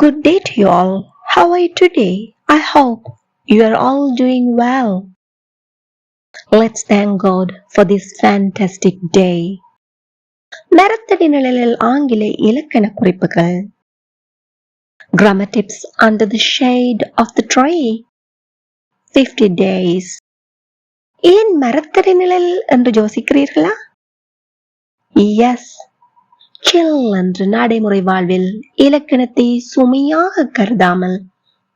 Good day to you all. How are you today? I hope you are all doing well. Let's thank God for this fantastic day. மரத்தடி நிழலில் ஆங்கில இலக்கண குறிப்புகள் Grammar tips under the shade of the tree. 50 days. ஏன் மரத்தடி நிழல் என்று யோசிக்கிறீர்களா S சில் என்று நடைமுறை வாழ்வில் இலக்கணத்தை சுமையாக கருதாமல்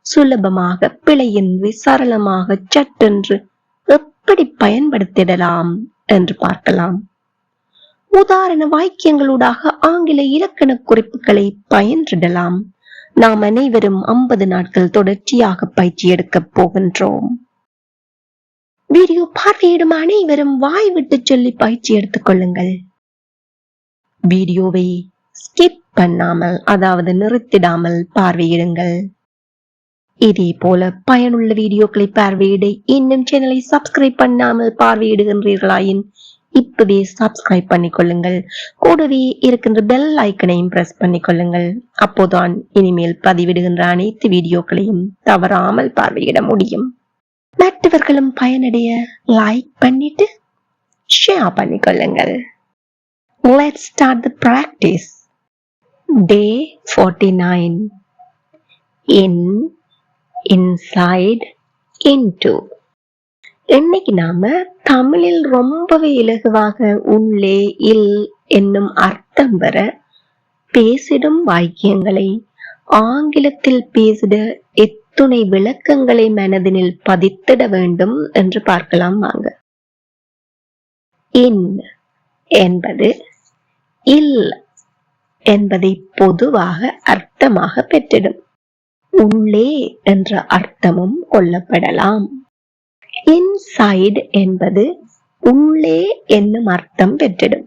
சுலபமாக பிழையின்றி சரளமாக சட்டென்று எப்படி பயன்படுத்திடலாம் என்று பார்க்கலாம். உதாரண வாக்கியங்களூடாக ஆங்கில இலக்கண குறிப்புகளை பயின்றிடலாம். நாம் அனைவரும் ஐம்பது நாட்கள் தொடர்ச்சியாக பயிற்சி எடுக்கப் போகின்றோம். வீடியோ பார்வையிடும் அனைவரும் வாய் விட்டு சொல்லி பயிற்சி எடுத்துக் கொள்ளுங்கள். வீடியோவை ஸ்கிப் பண்ணாமல் அதாவது நிறுத்திடாமல் பார்வையிடுங்கள். இதே போல பயனுள்ள வீடியோக்களை பார்வையிட இன்னும் சேனலை சப்ஸ்கிரைப் பண்ணாமல் பார்வையிடுகின்றீர்களாயின் இப்பவே சப்ஸ்கிரைப் பண்ணிக்கொள்ளுங்கள். கூடவே இருக்கின்ற பெல் ஐக்கனையும் பிரஸ் பண்ணிக்கொள்ளுங்கள். அப்போதான் இனிமேல் பதிவிடுகின்ற அனைத்து வீடியோக்களையும் தவறாமல் பார்வையிட முடியும். மற்றவர்களும் பயனடைய லைக் பண்ணிட்டு ஷேர் பண்ணிக்கொள்ளுங்கள். Let's start the practice. Day 49. In, inside, into. இன்னைக்கு நாம தமிழில் ரொம்பவே இலகுவாக உள்ளே இல் என்னும் அர்த்தம் வர பேசிடும் வாக்கியங்களை ஆங்கிலத்தில் பேசிட எத்துணை விளக்கங்களை மனதினில் பதித்திட வேண்டும் என்று பார்க்கலாம் வாங்க இன் என்பது இல் என்பதை பொதுவாக அர்த்தமாக பெற்றிடும். உள்ளே என்ற அர்த்தமும் கொள்ளப்படலாம். இன்சைடு என்பது உள்ளே என்னும் அர்த்தம் பெற்றிடும்.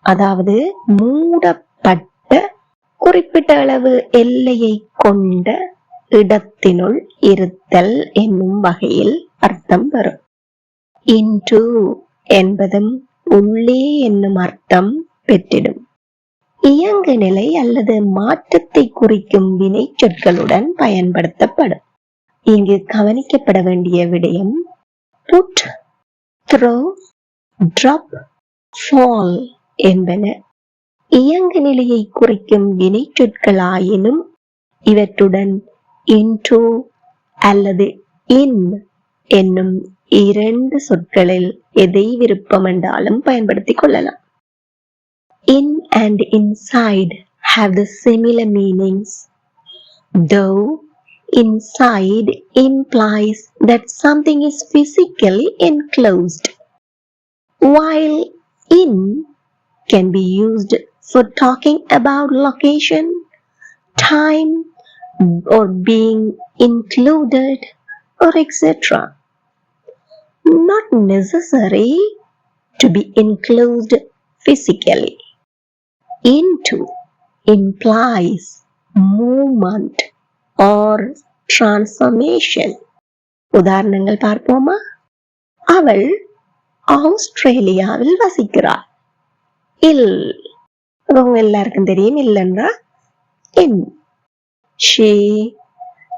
அதாவது மூடப்பட்ட குறிப்பிட்ட அளவு எல்லையை கொண்ட இடத்தினுள் இருத்தல் என்னும் வகையில் அர்த்தம் வரும். இன்டு என்பதும் உள்ளே என்னும் அர்த்தம் பெற்றிடும். இயங்கு நிலை அல்லது மாற்றத்தை குறிக்கும் வினை சொற்களுடன் பயன்படுத்தப்படும். இங்கு கவனிக்கப்பட வேண்டிய விடயம் புட் த்ரோ ட்ராப் ஃபால் என்பன. இயங்கு நிலையை குறிக்கும் வினை சொற்களாயினும் இவற்றுடன் இன்டோ அல்லது இன் என்னும் இரண்டு சொற்களில் எதை விருப்பம் என்றாலும் பயன்படுத்திக் கொள்ளலாம் in and inside have the similar meanings though inside implies that something is physically enclosed while in can be used for talking about location time or being included or etc not necessary to be enclosed physically. Into implies movement or transformation. உதாரணங்கள் பார்ப்போமா அவள் ஆஸ்திரேலியாவில் வசிக்கிறாள் இல் உங்க எல்லாருக்கும் தெரியும் இல்லைன்றா in she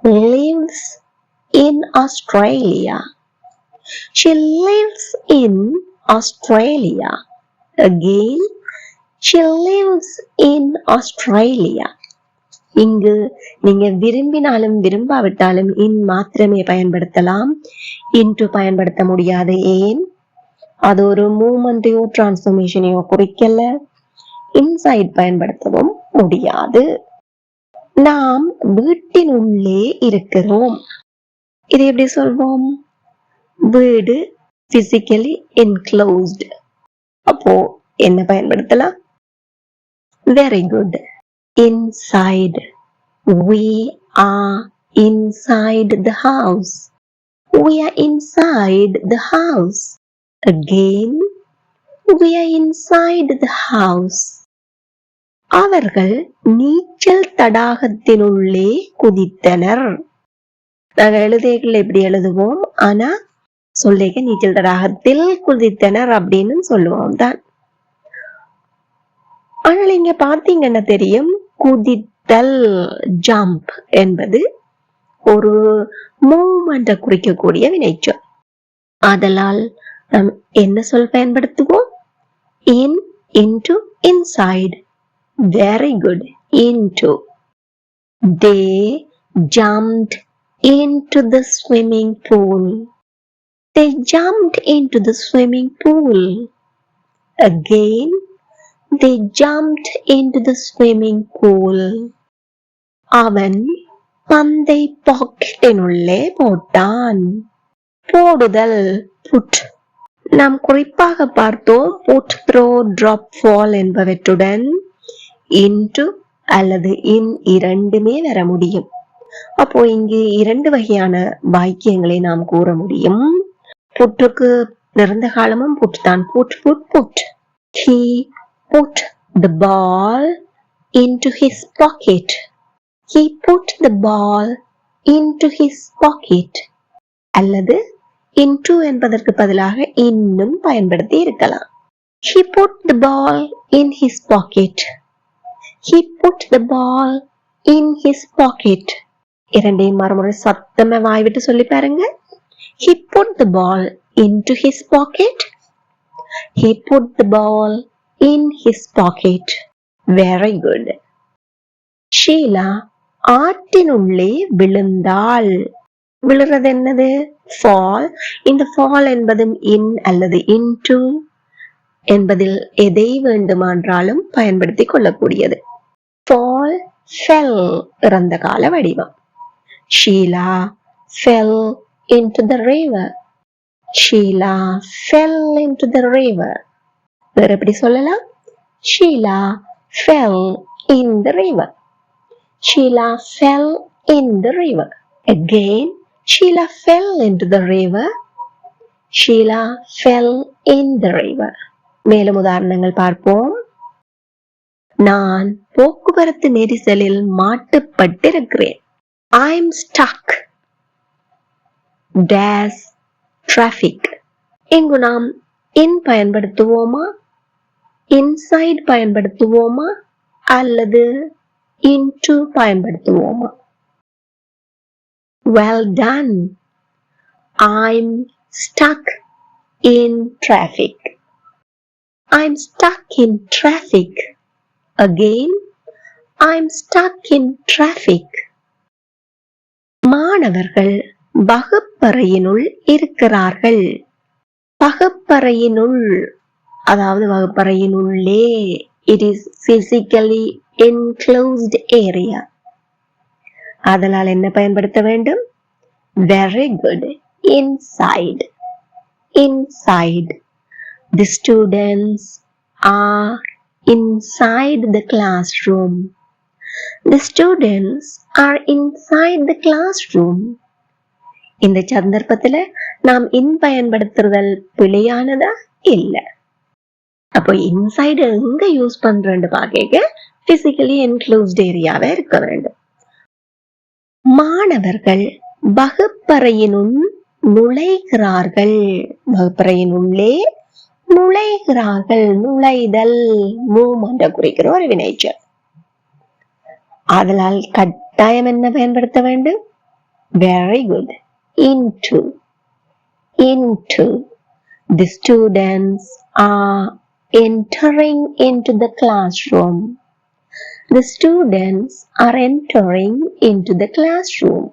lives in Australia. She lives in Australia. Again, she lives in Australia. இங்கு நீங்க விரும்பினாலும் விரும்பாவிட்டாலும் இன் மாத்திரமே பயன்படுத்தலாம். இன்று பயன்படுத்த முடியாது ஏன்? அது ஒரு மூமெண்டையோ டிரான்ஸ்பர்மேஷனையோ குறிக்கல இன்சைட் பயன்படுத்தவும் முடியாது. நாம் வீட்டின் உள்ளே இருக்கிறோம். இது எப்படி சொல்வோம்? வீடு பிசிக்கலி என்க்ளோஸ்டு அப்போ என்ன பயன்படுத்தலாம்? Very good inside we are inside the house we are inside the house again we are inside the house அவர்கள் நீச்சல் தடாகத்தினுள்ளே குதித்தனர். நாங்கள் எழுதைகள் எப்படி எழுதுவோம். ஆனா சொல்லேக நீச்சல் தடாகத்தில் குதித்தனர் அப்படின்னு சொல்லுவோம் தான். ஆனால் இங்க பார்த்தீங்கன்னா தெரியும்? குதித்தல் ஜம்ப் என்பது ஒரு மூமெண்ட குறிக்கக்கூடிய வினைச்சொல். ஆதலால் நாம் என்ன சொல் பயன்படுத்துவோம்? In into inside very good into they jumped into the swimming pool they jumped into the swimming pool. Again they jumped into the swimming pool. அவன் பந்தை பாக்கெட்டினுள்ளே போட்டான். போடுதல் புட் நாம் குறிப்பாக பார்த்தோம் புட் த்ரோ டிராப் ஃபால் என்பவற்றுடன் இன்டு அல்லது in இரண்டுமே வர முடியும். அப்போ இங்கு இரண்டு வகையான வாக்கியங்களை நாம் கூற முடியும். புற்றுக்கு நிறந்த காலமும் புட் தான் put put put he put the ball into his pocket he put the ball into his pocket அல்லது into என்பதற்கு பதிலாக இன்னும் பயன்படுத்தி இருக்கலாம் he put the ball in his pocket he put the ball in his pocket இரண்டையும் மறுமுறை சத்தமா வாய் விட்டு சொல்லி பாருங்க he put the ball into his pocket. He put the ball in his pocket. Very good. Sheila ஆற்றினுள்ளே விழுந்தாள். விழுறது என்னது? ஃபால் இந்த fall என்பதும் இன் அல்லது இன்டு என்பதில் எதை வேண்டுமானாலும் பயன்படுத்தி கொள்ளக்கூடியது. ஃபால் ஃபெல் இறந்த கால வடிவம். Sheela fell into the river Sheila fell into the river வேற எப்படி சொல்லலாம் Sheila fell in the river Sheila fell in the river again Sheila fell into the river. Sheila fell in the river. மேலும் உதாரணங்கள் பார்ப்போம் நான் போக்குவரத்து நெரிசலில் மாட்டுப்பட்டிருக்கிறேன் I am stuck this traffic இங்கு நாம் இன் பயன்படுத்துவோமா இன்சைட் பயன்படுத்துவோமா அல்லது into பயன்படுத்துவோமா well done I'm stuck in traffic I'm stuck in traffic again I'm stuck in traffic மாணவர்கள் வகுப்பறையினுள் இருக்கிறார்கள். வகுப்பறையினுள் அதாவது வகுப்பறையினுள்ளே it is physically enclosed area அதனால் என்ன பயன்படுத்த வேண்டும்? Very good inside inside the students are inside the classroom the students are inside the classroom இந்த சந்தர்ப்பத்துல நாம் இன் பயன்படுத்துறதல் பிழையானதா இல்ல? அப்போ இன்சைடு எங்க யூஸ் பண்றேன்னு பாக்க பிசிக்கலி என்க்ளோஸ்ட் ஏரியாவே இருக்க வேண்டும். மாணவர்கள் வகுப்பறையினுள் நுழைகிறார்கள். வகுப்பறையின் உள்ளே நுழைகிறார்கள். நுழைதல் மூமெண்ட் குறிக்கிற ஒரு வினைச்சல் அதனால் கட்டாயம் என்ன பயன்படுத்த வேண்டும்? Very good into, into. The students are entering into the classroom The students are entering into the classroom.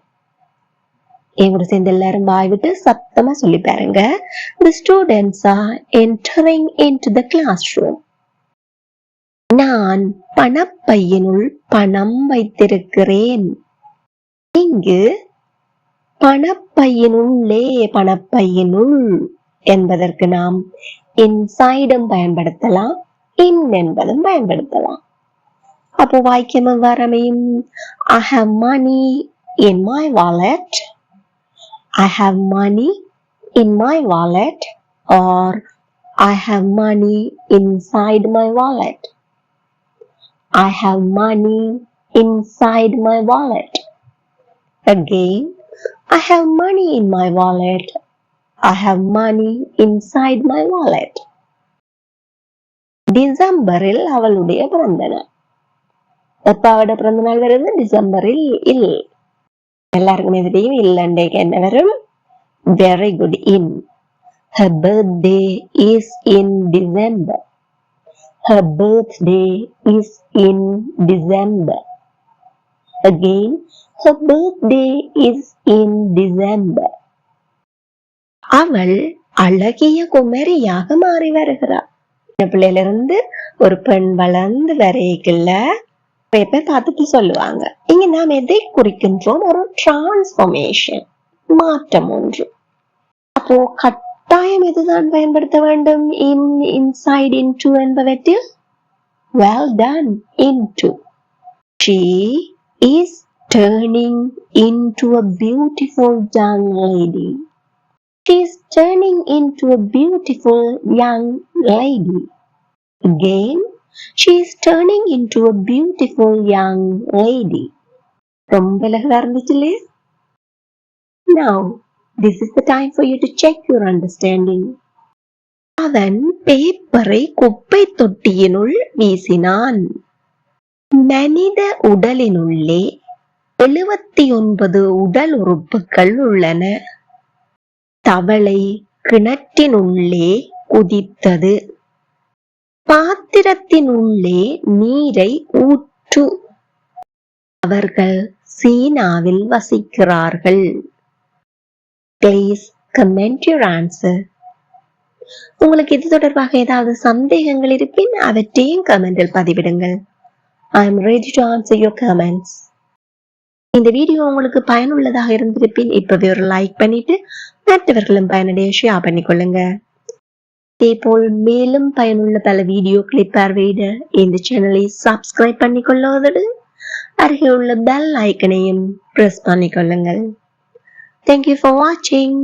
என் சேர்ந்து எல்லாரும் வாய் விட்டு சத்தமா சொல்லி பாருங்க The students are entering into the classroom. நான் பணப்பையினுள் பணம் வைத்திருக்கிறேன் இங்கு பணப்பையினுள்ளே பணப்பையினுள் என்பதற்கு நாம் இன்சைடும் பயன்படுத்தலாம் இன் என்பதும் பயன்படுத்தலாம். அப்போ வாக்கியம் எவ்வாறு அமையும் I have money in my wallet I have money in my wallet or I have money inside my wallet I have money inside my wallet Again, I have money in my wallet. I have money inside my wallet. டிசம்பரில் அவளுடைய பிறந்த நாள் அப்பாவோட பிறந்த நாள் வருது டிசம்பரில் இல் எல்லாருக்குமே தெரியும் இல்லண்டைக்கு என்ன வரும் very good in her birthday is in December. Her birthday is in December. Her birthday is in December. அவள் அழகிய குமரியாக மாறி வருகிறாள். சின்ன பிள்ளையில இருந்து ஒரு பெண் வளர்ந்து வரைக்குள்ள பேப்பர் பார்த்துட்டு சொல்லுவாங்க. இங்க நாம் எதை குறிக்கின்றோம்? ஒரு டிரான்ஸ்ஃபர்மேஷன் மாற்றம் ஒன்று. அப்போ கட்டாயம் எதுதான் பயன்படுத்த வேண்டும்? இன் இன்சைட் இன்டு என்பவற்றில்? Ton in into. She is turning into a beautiful young lady she is turning into a beautiful young lady again she is turning into a beautiful young lady ரொம்ப இலகுவா இருந்துச்சு இல்லையா now this is the time for you to check your understanding அவன் பேப்பரை குப்பை தொட்டியினுள் வீசினான் மனித உடலினுள்ளே எழுபத்தி ஒன்பது உடல் உறுப்புகள் உள்ளன. தவளை கிணற்றினுள்ளே குதித்தது. பாத்திரத்தினுள்ளே நீரை ஊற்று. அவர்கள் சீனாவில் வசிக்கிறார்கள். ப்ளீஸ் கமெண்ட் யூர் ஆன்சர் உங்களுக்கு இது தொடர்பாக ஏதாவது சந்தேகங்கள் இருப்பின் அவற்றையும் கமெண்டில் பதிவிடுங்கள். I am ready to answer your comments இந்த வீடியோ உங்களுக்கு பயனுள்ளதாக இருந்திருப்பின் இப்பவே ஒரு லைக் பண்ணிட்டு மற்றவர்களும் பயனடைய ஷேர் பண்ணிக்கொள்ளுங்க. இதேபோல் மேலும் பயனுள்ள பல வீடியோக்களை பார்வையிட இந்த சேனலை சப்ஸ்கிரைப் பண்ணிக்கொள்வதோடு அருகே உள்ள பெல் ஐக்கனையும் பிரஸ் பண்ணிக்கொள்ளுங்கள். தேங்க்யூ ஃபார் வாட்சிங்